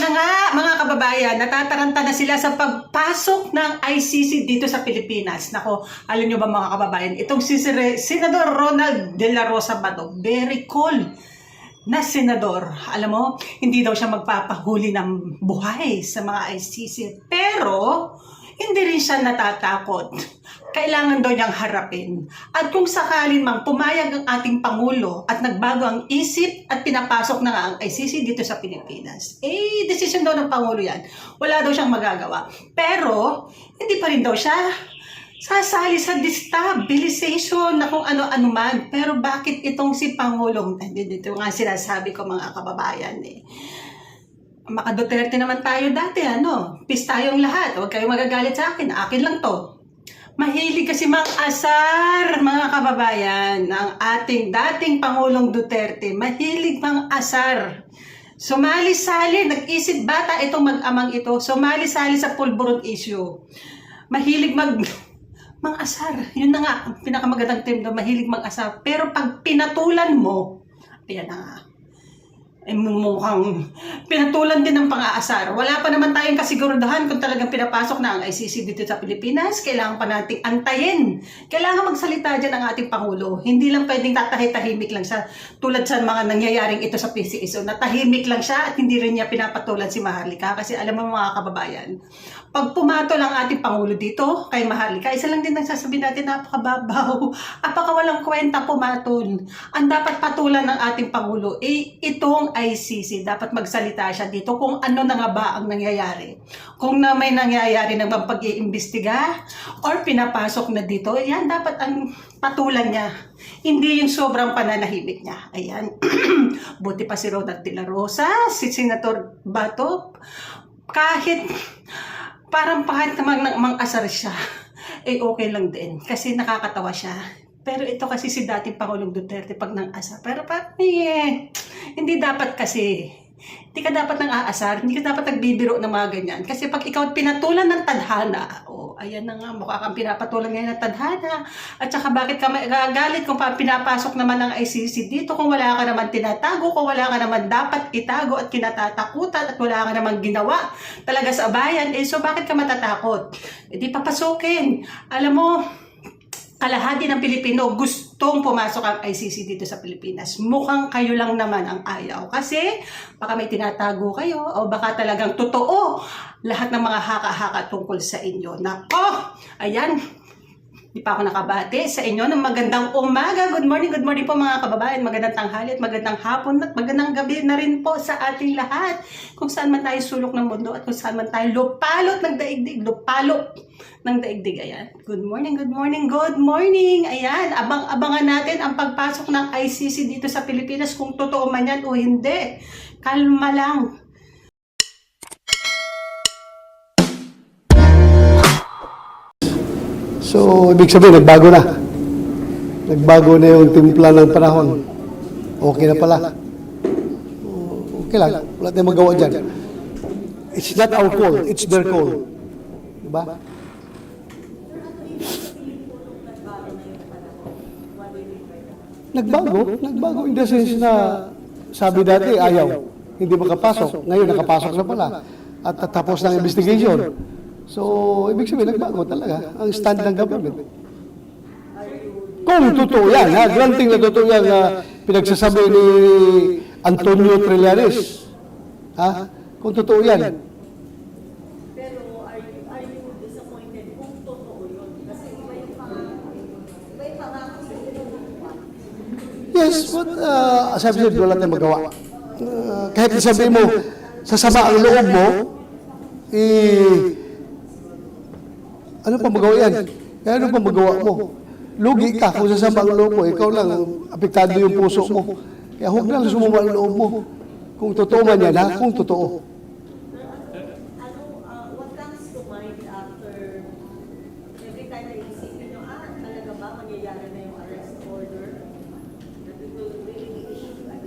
na nga, mga kababayan, natataranta na sila sa pagpasok ng ICC dito sa Pilipinas. Nako, alam nyo ba mga kababayan, itong si Senador Ronald De La Rosa Bato, very cool na senador. Alam mo, hindi daw siya magpapahuli ng buhay sa mga ICC. Pero, hindi rin siya natatakot. Kailangan daw niyang harapin. At kung sakalin mang pumayag ang ating Pangulo at nagbago ang isip at pinapasok na nga ang ICC dito sa Pilipinas, eh, decision daw ng Pangulo yan. Wala daw siyang magagawa. Pero, hindi pa rin daw siya sasali sa destabilization na kung ano-ano man. Pero bakit itong si Pangulong, dito nga sinasabi ko mga kababayan eh. Maka Duterte naman tayo dati, ano? Peace tayong lahat. Huwag kayong magagalit sa akin. Akin lang to. Mahilig kasi mang asar, mga kababayan, ng ating dating Pangulong Duterte. Mahilig mang asar. Sumali-sali, nag-isip bata itong mag-amang ito. Sumali-sali sa pulburon issue. Mahilig mag mang asar. Yun na nga, ang pinakamagandang term doon, mahilig mag asar. Pero pag pinatulan mo, ayan na nga, ay mukhang pinatulan din ng pang-aasar. Wala pa naman tayong kasiguraduhan kung talagang pinapasok na ang ICC dito sa Pilipinas. Kailangan pa nating antayin. Kailangan magsalita dyan ang ating Pangulo. Hindi lang pwedeng tatahi-tahimik lang siya tulad sa mga nangyayaring ito sa PCSO. Natahimik lang siya at hindi rin niya pinapatulan si Maharlika. Kasi alam mo mga kababayan, pag pumatol ang ating Pangulo dito kay Maharlika, isa lang din ang sasabihin natin, napakababaw, apaka walang kwenta pumatol. Ang dapat patulan ng ating Pangulo, eh, itong ICC, dapat magsalita siya dito kung ano na nga ba ang nangyayari. Kung na may nangyayari naman pag-iimbestiga or pinapasok na dito, yan dapat ang patulan niya. Hindi yung sobrang pananahimik niya. Ayan. Buti pa si Ronald De La Rosa, si Senator Bato, kahit parang pahit naman ng mang-asar siya, eh okay lang din. Kasi nakakatawa siya. Pero ito kasi si dating Pangulong Duterte pag nang asar. Pero parang eh, hindi dapat kasi. Hindi ka dapat nang aasar. Hindi ka dapat nagbibiro ng mga ganyan. Kasi pag ikaw pinatulan ng tadhana, oh, ayan na nga, mukha kang pinapatulan ngayon ng tadhana. At saka bakit ka magagalit kung pa pinapasok naman ng ICC dito kung wala ka naman tinatago, kung wala ka naman dapat itago at kinatatakutan at wala ka naman ginawa talaga sa bayan, eh so bakit ka matatakot? Eh di. Alam mo, kalahati ng Pilipino gustong pumasok ang ICC dito sa Pilipinas. Mukhang kayo lang naman ang ayaw. Kasi baka may tinatago kayo o baka talagang totoo lahat ng mga haka-haka tungkol sa inyo. Nako! Ayan, Di pa ako nakabati sa inyo ng magandang umaga. Good morning, good morning po mga kababayan. Magandang tanghali at magandang hapon at magandang gabi na rin po sa ating lahat. Kung saan man tayo sulok ng mundo at kung saan man tayo lupalot ng daigdig, lupalot ng daigdig. Ayan. Good morning, good morning, good morning. Ayan, abang-abangan natin ang pagpasok ng ICC dito sa Pilipinas kung totoo man yan o hindi. Kalma lang. So, ibig sabihin, nagbago na. Nagbago na yung timpla ng panahon. Okay na pala. Okay lang. Wala tayong magawa dyan. It's not our call. It's their call. Diba? Nagbago. Nagbago in the sense na sabi dati ayaw. Hindi makapasok. Ngayon nakapasok na pala. At tapos ng investigation. So, ibig sabihin, nagbago talaga ang stand ng government. Kung totoo yan, ha, granting na totoo yan na pinagsasabi ni Antonio Trillanes. Ha? Kung totoo yan. Pero are you, are you disappointed kung totoo yun? Kasi iba yung iba yung pangako sa. Yes, but uh, sabi sabi, wala tayong magawa. Uh, kahit sabi mo, sasama ang loob mo, eh, ano pa magawa yan? Kaya ano pa magawa mo? Lugi ka kung sasama ang loob mo, ikaw lang, apektado yung puso mo. Kaya huwag lang sumama ang loob mo. Kung totoo man yan, ha? Kung totoo. Ano?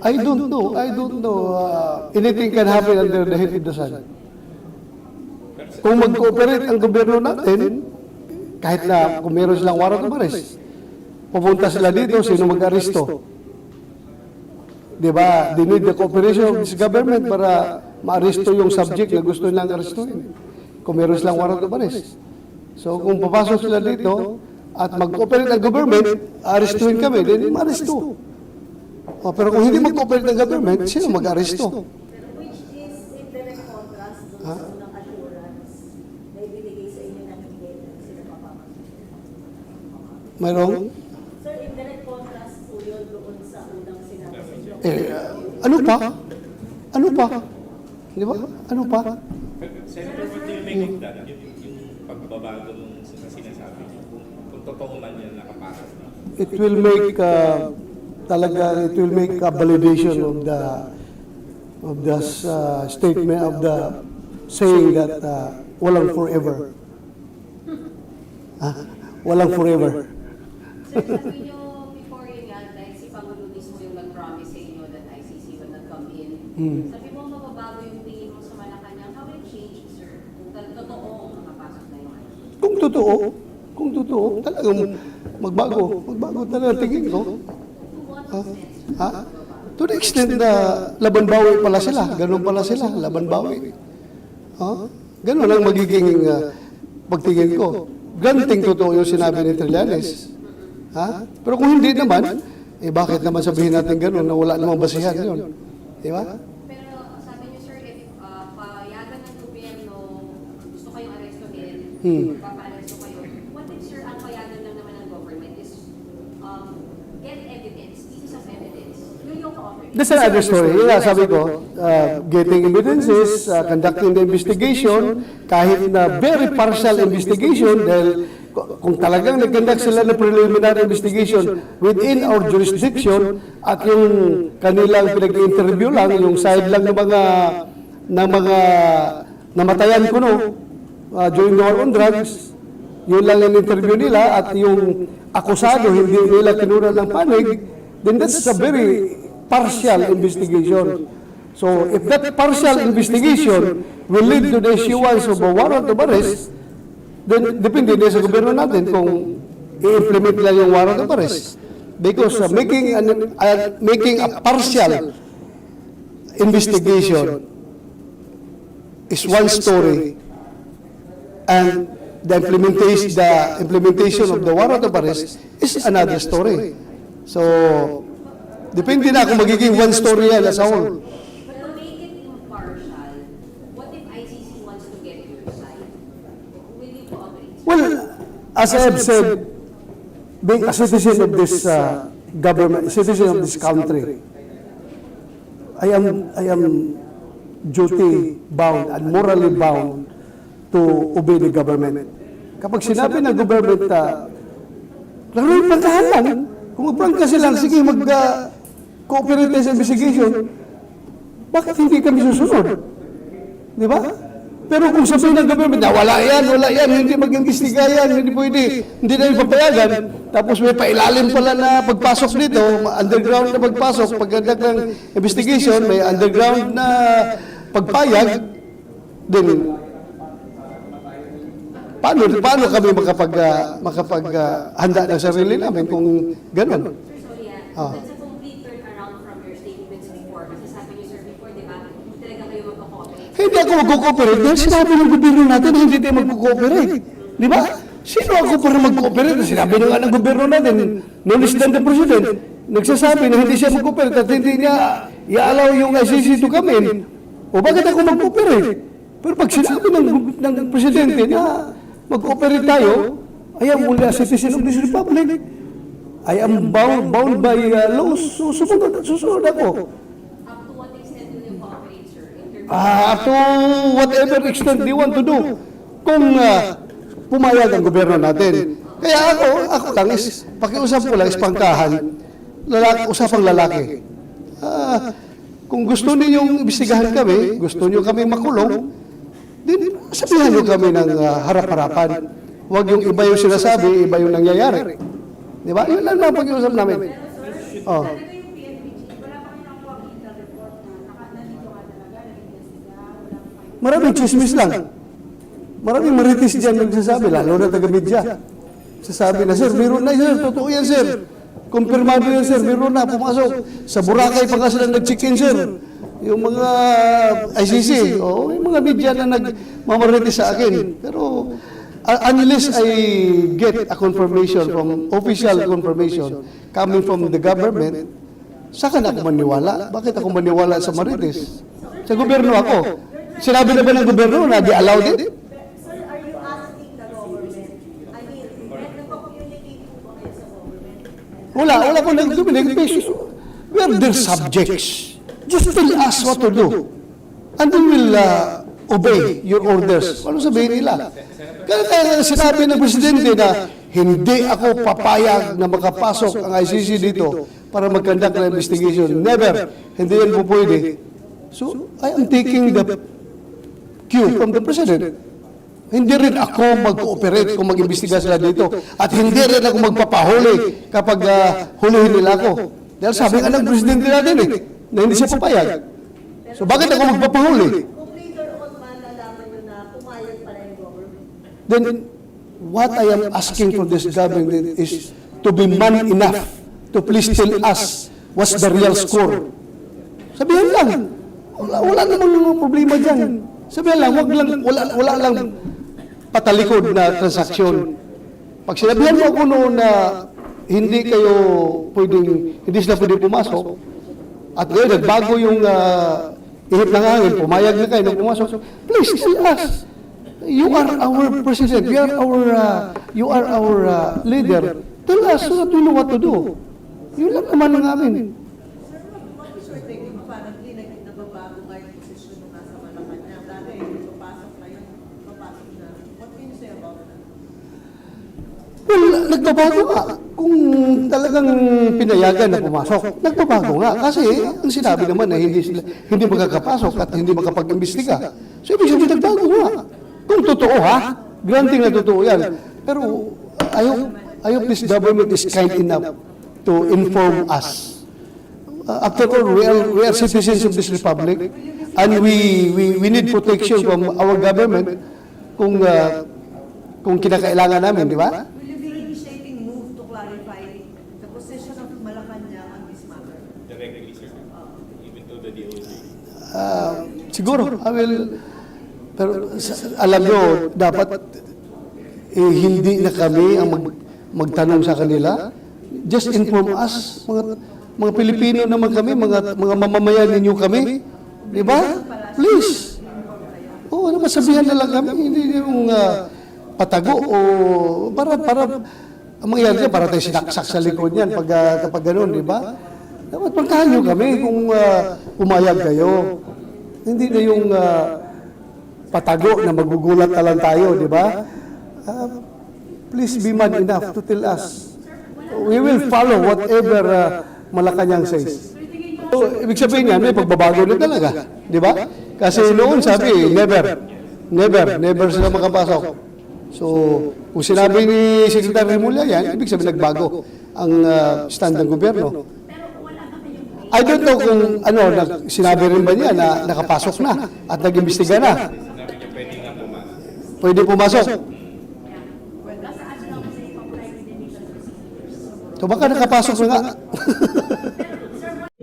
I don't know. I don't know. Uh, anything can happen under the heat of the sun. Kung mag-cooperate ang gobyerno natin, kahit na kung meron silang warrant of arrest, pupunta sila dito, sino mag-aresto? Di ba? They need the cooperation of this government para maaresto yung subject na gusto nilang arestuhin. Kung meron silang warrant of arrest. So kung papasok sila dito at mag-operate ang government, arestuhin kami, then maaresto. Oh, pero kung hindi mag-operate ang government, sino mag-aresto? Which is in direct contrast dun sa unang assurance na ibinigay sa inyo na hindi sila papapasok. Mayroong, Sir, in direct contrast po yun doon sa unang sinabi sa inyo. eh, ano pa? Ano pa? Di ba? Ano pa? Senator, what do you make of that? Yung, yung pagbabago sa sinasabi niyo, kung, kung totoo man yan nakapasok. it will make uh, talaga it will make a validation of the of the uh, statement of the saying that uh, walang forever. Ah, walang forever. Sir, sabi niyo before yun nga, dahil si Pangulo mismo yung nag-promise sa inyo that ICC will not come in. Hmm. Sabi mo, mababago yung tingin mo sa Malacanang. How will it change, sir? Kung totoo makapasok na yung ICC? Kung totoo, kung totoo, talagang magbago, magbago talaga tingin ko. Ha? Ha? To the extent na laban bawi pala sila, ganun pala sila, laban bawi. Ha? Ganun ang magiging uh, pagtingin ko. Ganting totoo yung sinabi ni Trillanes. Ha? Pero kung hindi naman, eh bakit naman sabihin natin ganun na wala namang basihan yun? Di ba? Pero sabi niyo, sir, if uh, payagan ng gobyerno, gusto kayong arestuhin, Hmm. magpapa-aresto kayo, what if, sir, ang payagan lang naman ng government is um, get evidence, pieces of evidence, yun yung cooperate. That's another story. Yun nga, sabi ko, uh, getting evidences, uh, conducting the investigation, kahit na very partial investigation, dahil kung talagang nag-conduct sila ng preliminary investigation within our jurisdiction at yung kanilang pinag-interview lang, yung side lang ng mga ng mga namatayan ko no, uh, during the war on drugs, yun lang ang interview nila at yung akusado hindi nila kinuna ng panig, then that's a very partial investigation. So if that partial investigation will lead to the issuance of a warrant of arrest, then depende din sa gobyerno natin kung i-implement nila yung warrant of arrest. Because uh, making, an, uh, making a partial investigation is one story and the implementation, the implementation of the warrant of arrest is another story. So, depende na kung magiging one story yan as a whole. But to make it impartial, what if ICC wants to get your side? Will you cooperate? Well, as I have said, being a citizen of this uh, government, citizen of this country, I am, I am duty bound and morally bound to obey the government. Kapag sinabi ng government na, laro yung prangkahan lang, kung magprangka sila, sige, mag-cooperate sa investigation, bakit hindi kami susunod? Di ba? Pero kung sabihin ng government na wala yan, wala yan, hindi mag-imbestiga yan, hindi pwede, hindi na ipapayagan, tapos may pailalim pala na pagpasok dito, underground na pagpasok, pagdadag ng investigation, may underground na pagpayag, then paano, paano kami makapag, uh, makapag uh, handa ng sarili namin kung ganun? Solia, Ah. that's a complete turnaround from your statements before. Kasi sabi niyo, sir, before, di ba, hindi talaga kayo magko-cooperate. Hindi ako mag-cooperate dahil sinabi ng gobyerno natin na hindi tayo mag-cooperate. Di ba? Sino ako para mag-cooperate? Sinabi na nga ng gobyerno natin, no less than the president, nagsasabi na hindi siya mag-cooperate at hindi niya i-allow yung ICC to come in. O bakit ako mag-cooperate? Pero pag sinabi ng, ng presidente na mag-cooperate tayo, I am only a citizen of this republic. I am bound, bound by uh, laws, so susunod susunod ako. Up to what extent will you cooperate, of- Ah, to whatever extent they want to do. Kung ah, pumayag ang gobyerno natin. Kaya ako, ako lang is, pakiusap ko lang is pangkahan, lalaki, usapang lalaki. Ah, kung gusto ninyong imbestigahan kami, gusto niyo kami makulong, din sabihan niyo kami ng ah, harap-harapan. Huwag yung iba yung sinasabi, iba yung nangyayari. Di ba? Yun lang ang pag-iusap namin. Oh. Talaga yung PNPG, wala pa kayo nakuha kita report na naka, nandito ka talaga, nag-investiga, wala pa kayo. Maraming chismis lang. Maraming maritis dyan nagsasabi, lalo na taga-media. Sasabi na, sir, meron na sir, totoo yan sir. Kumpirmado yan sir, meron na, pumasok. Sa Boracay pa nga sila nag-check-in sir. yung mga ICC, o yung mga media na nagmamariti sa akin. Pero unless I get a confirmation from, official confirmation coming from the government, saka na ako maniwala. Bakit ako maniwala sa Marites? Sa gobyerno ako. Sinabi na ba ng gobyerno na di allowed it? Sir, are you asking the government? I mean, nagpa-communicate po ba kayo sa government? Wala, wala ko nag-communicate. We are their subjects. Just tell us what to do. And we will uh, obey your orders. Ano sabihin nila? Kaya, kaya sinabi ng Presidente na hindi ako papayag na makapasok ang ICC dito para mag-conduct ng investigation. Never. Hindi yan po pwede. So, I am taking the cue from the President. Hindi rin ako mag-cooperate kung mag-imbestiga sila dito. At hindi rin ako magpapahuli kapag uh, hulihin nila ako. Dahil sabi nga ng presidente natin eh, na hindi siya papayag. So bakit ako magpapahuli? Then, what I am asking for this government is to be man enough to please tell us what's the real score. Sabihin lang. Wala, wala namang problema dyan. Sabihin lang, wag lang, wala, wala lang patalikod na transaksyon. Pag sinabihan mo ako noon na hindi kayo pwedeng, hindi sila pwedeng pumasok, at ngayon nagbago yung uh, ihip ng hangin, pumayag na kayo na pumasok, please tell us. You are our president. You are our, uh, you are our uh, leader. Tell us so that we know what to do. Yun lang naman ang amin. Sir, what is your thinking? Apparently, nag- nababago kayo yung posisyon nung nasa Malacanang. Dati, papasok kayo, papasok na. What can you say about that? Well, nagbabago nga. Kung talagang pinayagan na pumasok, nagbabago nga. Kasi ang sinabi naman na hindi sila hindi makakapasok at hindi makapag-imbestiga. So, ibig sabihin, nagbago nga. Kung totoo ha, granting na totoo yan. Pero I hope, I hope this government is kind enough to inform us. Uh, after all, we are, we are citizens of this republic and we, we, we need protection from our government kung, uh, kung kinakailangan namin, di ba? Will you be initiating move to clarify the of Malacanang on this matter? Directly, sir. Even to the DOJ. Ah, siguro, I will, pero alam nyo, dapat eh, hindi na kami ang mag, magtanong sa kanila. Just inform us, mga, mga Pilipino naman kami, mga, mga mamamayan ninyo kami. Di ba? Please. Oo, ano masabihan na lang kami, hindi yung ah, patago o para, para, ang mangyayari dyan, para tayo sinaksak sa likod niyan pag, ah, kapag ganun, di ba? Dapat pagkahan kami kung ah, pumayag kayo. Hindi na yung ah, patago na magugulat na lang tayo, di ba? Ah, please be man enough to tell us. We will follow whatever uh, Malacanang says. So, ibig sabihin yan, may pagbabago na talaga. Di ba? Kasi noon sabi, never. Never. Never sila makapasok. So, kung sinabi ni Secretary Remulla yan, ibig sabihin nagbago ang uh, stand ng gobyerno. I don't know kung ano, nag, sinabi rin ba niya na nakapasok na at nag-imbestiga na. Pwede pumasok. So baka nakapasok na nga.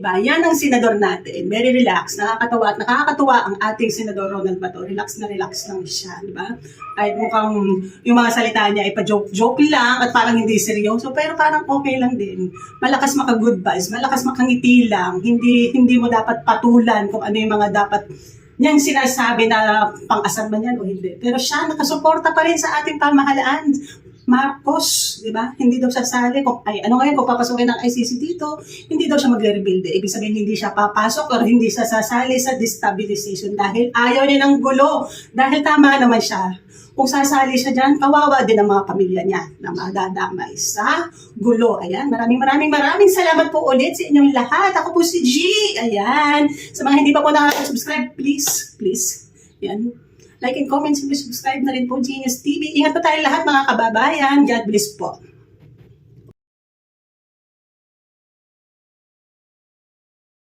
Diba? Yan ang senador natin. Very relaxed. Nakakatawa at nakakatuwa ang ating senador Ronald Bato. Relax na relax lang siya. Di ba? Kahit mukhang yung mga salita niya ay pa-joke-joke lang at parang hindi seryoso. Pero parang okay lang din. Malakas maka-good vibes. Malakas makangiti lang. Hindi, hindi mo dapat patulan kung ano yung mga dapat niyang sinasabi na pang-asar man yan o hindi. Pero siya nakasuporta pa rin sa ating pamahalaan. Marcos, di ba? Hindi daw sasali. Kung, ay, ano ngayon, kung papasukin ng ICC dito, hindi daw siya magre-rebuild. Ibig sabihin, hindi siya papasok or hindi siya sasali sa destabilization dahil ayaw niya ng gulo. Dahil tama naman siya. Kung sasali siya dyan, kawawa din ang mga pamilya niya na madadamay sa gulo. Ayan, maraming maraming maraming salamat po ulit sa inyong lahat. Ako po si G. Ayan. Sa mga hindi pa po nakaka-subscribe, please, please. Ayan. Like and comment, subscribe na rin po Genius TV. Ingat po tayo lahat mga kababayan. God bless po.